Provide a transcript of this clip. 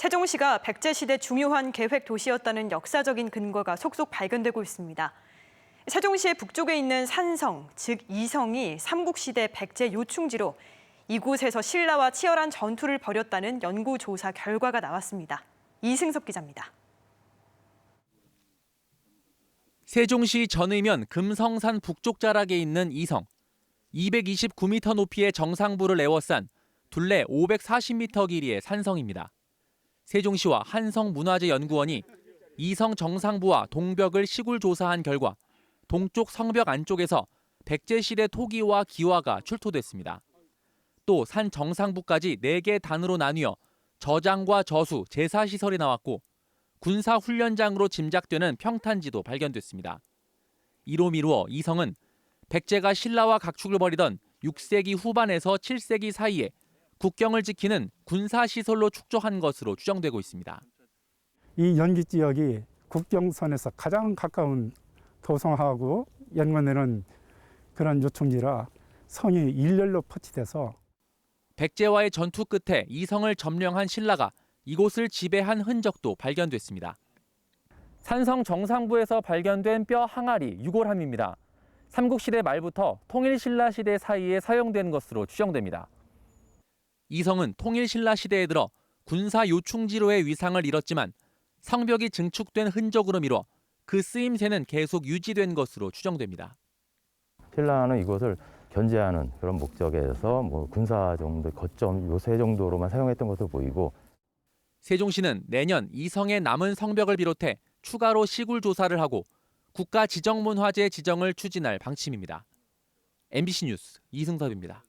세종시가 백제시대 중요한 계획 도시였다는 역사적인 근거가 속속 발견되고 있습니다. 세종시의 북쪽에 있는 산성, 즉 이성이 삼국시대 백제 요충지로 이곳에서 신라와 치열한 전투를 벌였다는 연구조사 결과가 나왔습니다. 이승섭 기자입니다. 세종시 전의면 금성산 북쪽 자락에 있는 이성. 229m 높이의 정상부를 에워싼 둘레 540m 길이의 산성입니다. 세종시와 한성문화재연구원이 이성 정상부와 동벽을 시굴 조사한 결과 동쪽 성벽 안쪽에서 백제시대 토기와 기와가 출토됐습니다. 또 산 정상부까지 4개 단으로 나뉘어 저장과 저수, 제사시설이 나왔고 군사 훈련장으로 짐작되는 평탄지도 발견됐습니다. 이로 미루어 이성은 백제가 신라와 각축을 벌이던 6세기 후반에서 7세기 사이에 국경을 지키는 군사 시설로 축조한 것으로 추정되고 있습니다. 이 연기 지역이 국경선에서 가장 가까운 도성하고 연관되는 그런 요충지라 성이 일렬로 포치돼서 백제와의 전투 끝에 이 성을 점령한 신라가 이곳을 지배한 흔적도 발견됐습니다. 산성 정상부에서 발견된 뼈 항아리 유골함입니다. 삼국시대 말부터 통일신라 시대 사이에 사용된 것으로 추정됩니다. 이성은 통일신라 시대에 들어 군사 요충지로의 위상을 잃었지만 성벽이 증축된 흔적으로 미뤄 그 쓰임새는 계속 유지된 것으로 추정됩니다. 신라는 이곳을 견제하는 그런 목적에서 뭐 군사 정도 거점 요새 정도로만 사용했던 것으로 보이고 세종시는 내년 이성의 남은 성벽을 비롯해 추가로 시굴 조사를 하고 국가 지정문화재 지정을 추진할 방침입니다. MBC 뉴스 이승섭입니다.